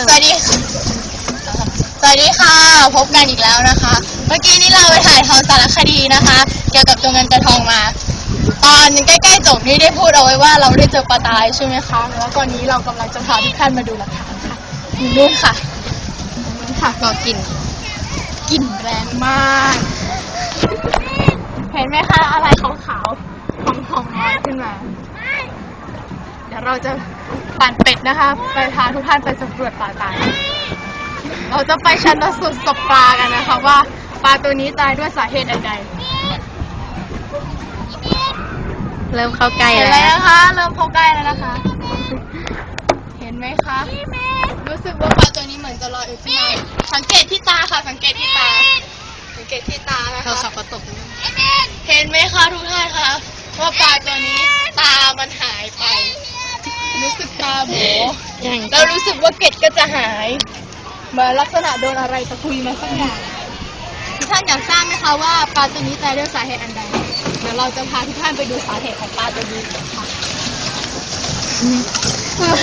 สวัสดีค่ะสวัสดีค่ะ พบกันอีกแล้วนะคะ เมื่อกี้นี้เราไปถ่ายทำสารคดีนะคะ เกี่ยวกับตัวเงินตัวทองมา ตอนใกล้ๆจบนี่ได้พูดเอาไว้ว่าเราได้เจอปลาตายใช่ไหมคะ แล้วตอนนี้เรากำลังจะพาทุกท่านมาดูหลักฐานค่ะอยู่นู่นค่ะนู่นค่ะรอกลิ่นกลิ่นแรงมาก เห็นไหมคะอะไรขาวๆของทองๆลอยขึ้นมา เดี๋ยวเราจะปั่นเป็ดนะคะ ไปพาทุกท่านไปสำรวจป่าตาย เราจะไปชันสูตรศพปลากันนะคะว่าปลาตัวนี้ตายด้วยสาเหตุใดเริ่มเข้าใกล้ๆเห็นแล้แล้ววนะคะ เริ่มเข้าใกล้แล้วนะคะ เห็นไหมคะ รู้สึกว่าปลาตัวนี้เหมือนจะลอยอยู่ที่น้ำสังเกตที่ตาค่ะ สังเกตที่ตา สังเกตที่ตานะเขาคะขับกระตกเห็นไหมคะทุกท่านคะว่าปลาตัวนี้ตามันหายไป รู้สึกตาโบอย่างแล้วรู้สึกว่าเกล็ดก็จะหายเหมือนลักษณะโดนอะไรตะกุยมาสักอย่างทุกท่านอยากทราบไหมคะว่าปลาตัวนี้ตายด้วยสาเหตุอันใดเดี๋ยวเราจะพาทุกท่านไปดูสาเหตุของปลาตัวนี้กันค่ะ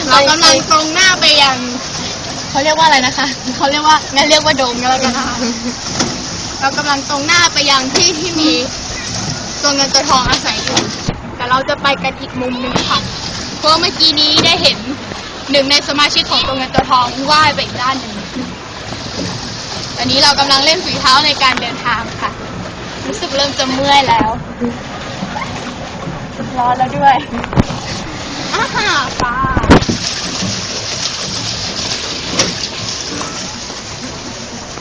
เรากำลังตรงหน้าไปยังเขาเรียกว่าอะไรนะคะเขาเรียกว่างั้นเรียกว่าโดมกันแล้วกันนะคะเรากำลังตรงหน้าไปยังที่ที่มีตัวเงินตัวทองอาศัยอยู่แต่เราจะไปกันอีกมุมหนึงค่ะ เพราะว่าเมื่อกี้นี้ได้เห็นหนึ่งในสมาชิกของตัวเงินตัวทองว่ายไปอีกด้านหนึ่งตอนนี้เรากำลังเล่นฝีเท้าในการเดินทางค่ะ รู้สึกเริ่มจะเมื่อยแล้ว ร้อนแล้วด้วยอ้าฮ่าปลา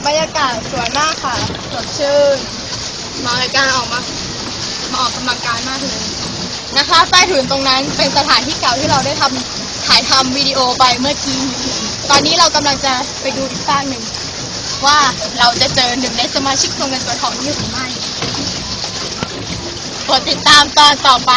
บรรยากาศสวยมากค่ะสดชื่นเหมาในการออกมา มาออกกำลังกายมากเลย นะคะ ใต้ถุนตรงนั้นเป็นสถานที่เก่าที่เราได้ทำถ่ายทำวิดีโอไปเมื่อกี้ ตอนนี้เรากำลังจะไปดูอีกบ้านหนึ่ง ว่าเราจะเจอหนึ่งในสมาชิกตัวเงินตัวทองนี้หรือไม่โปรดติดตามตอนต่อไป